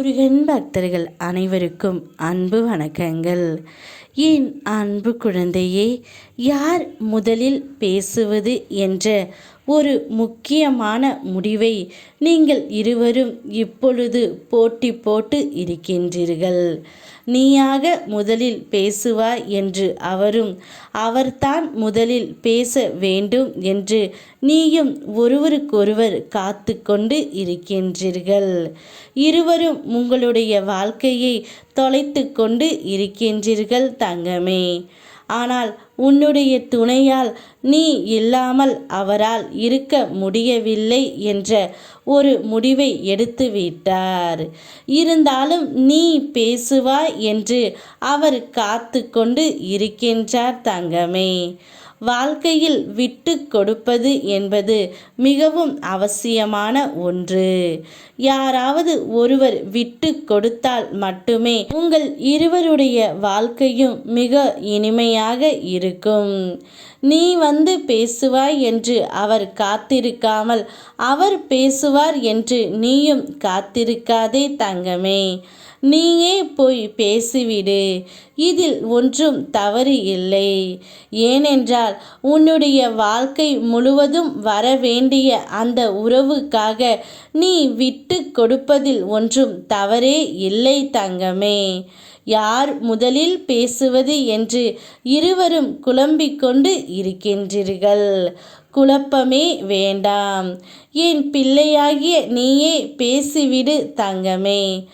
முருகன் பக்தர்கள் அனைவருக்கும் அன்பு வணக்கங்கள். என் அன்பு குழந்தையே யார் முதலில் பேசுவது என்ற ஒரு முக்கியமான முடிவை நீங்கள் இருவரும் இப்பொழுது போட்டி போட்டு இருக்கின்றீர்கள். நீயாக முதலில் பேசுவாய் என்று அவரும் அவர்தான் முதலில் பேச வேண்டும் என்று நீயும் ஒருவருக்கொருவர் காத்து கொண்டு இருக்கின்றீர்கள். இருவரும் உங்களுடைய வாழ்க்கையை தொலைத்து கொண்டு இருக்கின்றீர்கள் தங்கமே. ஆனால் உன்னுடைய துணையால் நீ இல்லாமல் அவரால் இருக்க முடியவில்லை என்ற ஒரு முடிவை எடுத்து விட்டார். இருந்தாலும் நீ பேசுவாய் என்று அவர் காத்து கொண்டு இருக்கின்றார் தங்கமே. வாழ்க்கையில் விட்டு கொடுப்பது என்பது மிகவும் அவசியமான ஒன்று. யாராவது ஒருவர் விட்டு கொடுத்தால் மட்டுமே உங்கள் இருவருடைய வாழ்க்கையும் மிக இனிமையாக இருக்கும். நீ வந்து பேசுவாய் என்று அவர் காத்திருக்காமல் அவர் பேசுவார் என்று நீயும் காத்திருக்காதே தங்கமே. நீயே போய் பேசிவிடு. இதில் ஒன்றும் தவறு இல்லை. ஏனென்றால் உன்னுடைய வாழ்க்கை முழுவதும் வர வேண்டிய அந்த உறவுக்காக நீ விட்டு கொடுப்பதில் ஒன்றும் தவறே இல்லை தங்கமே. யார் முதலில் பேசுவது என்று இருவரும் குழம்பிக் கொண்டு இருக்கின்றீர்கள். குழப்பமே வேண்டாம். என் பிள்ளையாகிய நீயே பேசிவிடு தங்கமே.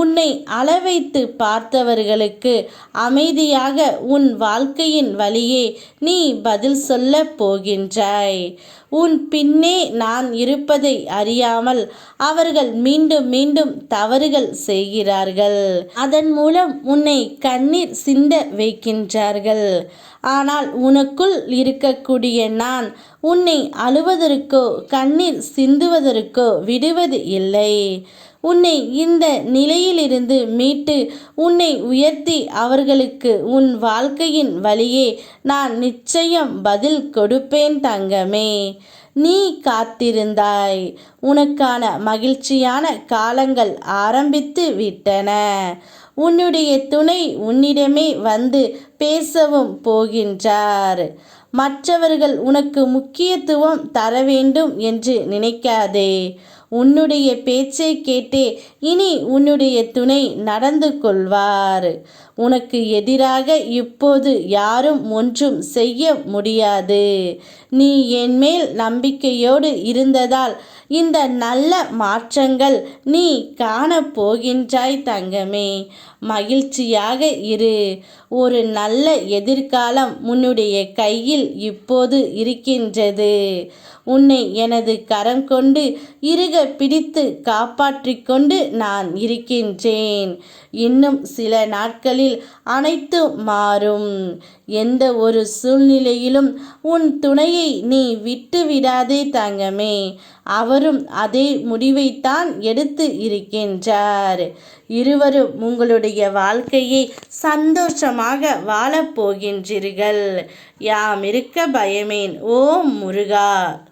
உன்னை அளவைத்து பார்த்தவர்களுக்கு அமைதியாக உன் வாழ்க்கையின் வழியே நீ பதில் சொல்ல போகின்றாய். உன் பின்னே நான் இருப்பதை அறியாமல் அவர்கள் மீண்டும் மீண்டும் தவறுகள் செய்கிறார்கள். அதன் மூலம் உன்னை கண்ணீர் சிந்த வைக்கின்றார்கள். ஆனால் உனக்குள் இருக்கக்கூடிய நான் உன்னை அழுவதற்கோ கண்ணீர் சிந்துவதற்கோ விடுவது இல்லை. உன்னை இந்த நிலையிலிருந்து மீட்டு உன்னை உயர்த்தி அவர்களுக்கு உன் வாழ்க்கையின் வழியே நான் நிச்சயம் பதில் கொடுப்பேன் தங்கமே. நீ காத்திருந்தாய். உனக்கான மகிழ்ச்சியான காலங்கள் ஆரம்பித்து விட்டன. உன்னுடைய துணை உன்னிடமே வந்து பேசவும் போகின்றார். மற்றவர்கள் உனக்கு முக்கியத்துவம் தர வேண்டும் என்று நினைக்காதே. உன்னுடைய பேச்சை கேட்டே இனி உன்னுடைய துணை நடந்து கொள்வார் உனக்கு எதிராக இப்போது யாரும் ஒன்றும் செய்ய முடியாது. நீ என் மேல் நம்பிக்கையோடு இருந்ததால் இந்த நல்ல மாற்றங்கள் நீ காணப்போகின்றாய் தங்கமே. மகிழ்ச்சியாக இரு. ஒரு நல்ல எதிர்காலம் உன்னுடைய கையில் இப்போது இருக்கின்றது. உன்னை எனது கரம் கொண்டு இருக பிடித்து காப்பாற்றிக்கொண்டு நான் இருக்கின்றேன். இன்னும் சில நாட்களில் அனைத்து மாறும். எந்த ஒரு சூழ்நிலையிலும் உன் துணையை நீ விட்டு விடாதே தங்கமே. அவரும் அதே முடிவைத்தான் எடுத்து இருக்கின்றார். இருவரும் உங்களுடைய உங்களுடைய வாழ்க்கையை சந்தோஷமாக வாழப்போகின்றீர்கள் யாம் இருக்க பயமேன். ஓம் முருகா.